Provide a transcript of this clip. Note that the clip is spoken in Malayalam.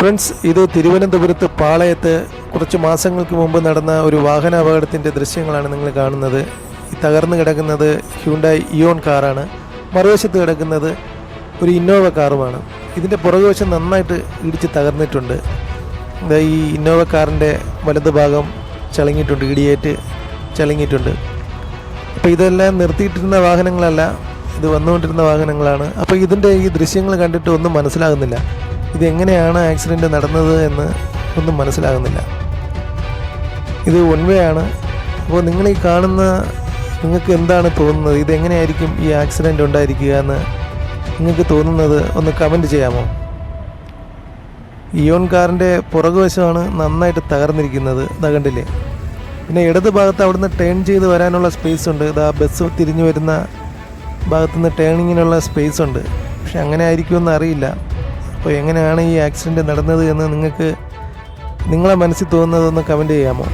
ഫ്രണ്ട്സ് ഇത് തിരുവനന്തപുരത്ത് പാളയത്ത് കുറച്ച് മാസങ്ങൾക്ക് മുമ്പ് നടന്ന ഒരു വാഹന അപകടത്തിന്റെ ദൃശ്യങ്ങളാണ് നിങ്ങൾ കാണുന്നത്. തകർന്നു കിടക്കുന്നത് ഹ്യൂണ്ടായി ഇയോൺ കാറാണ് മറുവശത്ത് കിടക്കുന്നത് ഒരു ഇന്നോവ കാറുമാണ് ഇതിന്റെ പുറകുവശം നന്നായിട്ട് ഇടിച്ച് തകർന്നിട്ടുണ്ട്. ഈ ഇന്നോവ കാറിന്റെ വലതുഭാഗം ചളങ്ങിയിട്ടുണ്ട് ഇടിയേറ്റ് ചളങ്ങിയിട്ടുണ്ട്. അപ്പോൾ ഇതെല്ലാം നിർത്തിയിട്ടിരുന്ന വാഹനങ്ങളല്ല ഇത് വന്നുകൊണ്ടിരുന്ന വാഹനങ്ങളാണ്. അപ്പോൾ ഇതിന്റെ ഈ ദൃശ്യങ്ങൾ കണ്ടിട്ട് ഒന്നും മനസ്സിലാകുന്നില്ല. ഇത് ആക്സിഡന്റ് നടന്നത് എന്ന് ഒന്നും മനസ്സിലാകുന്നില്ല. ഇത് വൺ വേ ആണ്. അപ്പോൾ നിങ്ങൾ ഈ കാണുന്ന നിങ്ങൾക്ക് എന്താണ് തോന്നുന്നത്? ഇതെങ്ങനെയായിരിക്കും ഈ ആക്സിഡന്റ് ഉണ്ടായിരിക്കുക എന്ന് നിങ്ങൾക്ക് തോന്നുന്നത് ഒന്ന് കമന്റ് ചെയ്യാമോ? ഇയോൺ കാറിന്റെ പുറകുവശമാണ് നന്നായിട്ട് തകർന്നിരിക്കുന്നത്. കണ്ടില്ലേ? പിന്നെ ഇടത് ഭാഗത്ത് അവിടുന്ന് ടേൺ ചെയ്ത് വരാനുള്ള സ്പേസ് ഉണ്ട്. ഇതാ ബസ് തിരിഞ്ഞു വരുന്ന ഭാഗത്തുനിന്ന് ടേണിങ്ങിനുള്ള സ്പേസ് ഉണ്ട്. പക്ഷെ അങ്ങനെ ആയിരിക്കുമെന്ന് അറിയില്ല. അപ്പോൾ എങ്ങനെയാണ് ഈ ആക്സിഡന്റ് നടന്നത് എന്ന് നിങ്ങൾക്ക് നിങ്ങളെ മനസ്സിൽ തോന്നുന്നതൊന്ന് കമന്റ് ചെയ്യാമോ?